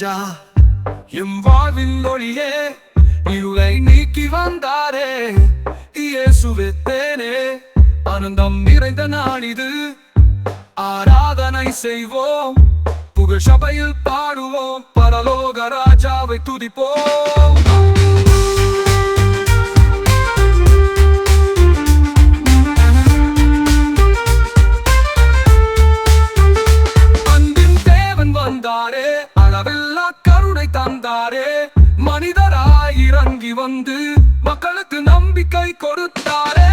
ராஜா. M வாழ்வில் ஒளியே இருளை நீக்கி வந்தாரே. இயேசுவே ஆனந்தம் நிறைந்த நாள் இது ஆராதனை செய்வோம் புகழ் சபையில் பாடுவோம் பரலோக ராஜாவை துதிப்போம். கொடுத்தாரே மனிதராய் இறங்கி வந்து மக்களுக்கு நம்பிக்கை கொடுத்தாரே.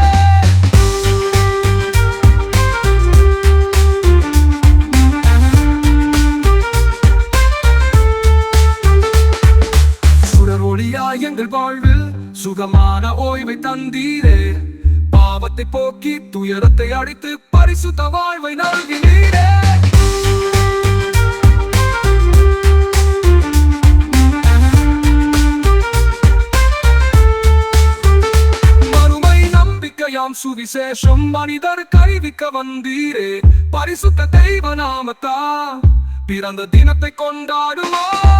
எங்கள் வாழ்வில் சுகமான ஓய்வை தந்தீரே. பாவத்தை போக்கி துயரத்தை அடித்து பரிசுத்த வாழ்வை நல்கினீரே. எல்லாம் சுவிசேஷம். மனிதர் கைவிக்க வந்தீரே. பரிசுத்த தெய்வ நாமத்தா. பிறந்த தினத்தை கொண்டாடுவோம்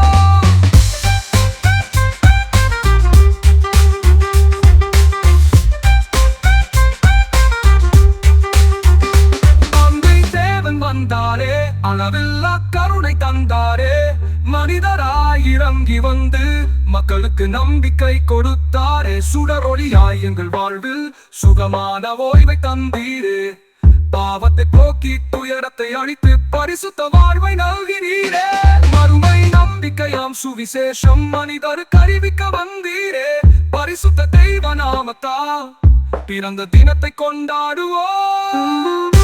வந்தாரே. அளவில்லா கருணை தந்தாரே. மனிதராயிரங்கி வந்து மக்களுக்கு நம்பிக்கை கொடுத்தாரே. சுடரொளியாய் எங்கள் வாழ்வில் சுகமான ஓய்வை தந்தீரே. பாவத்தை போக்கி துயரத்தை அழித்து பரிசுத்த வாழ்வை நல்கினீரே. மறுமை நம்பிக்கையாம் சுவிசேஷம் மனிதர் கருவிக்க வந்தீரே. பரிசுத்த தெய்வ நாமத்தா பிறந்த தினத்தை கொண்டாடுவோம்.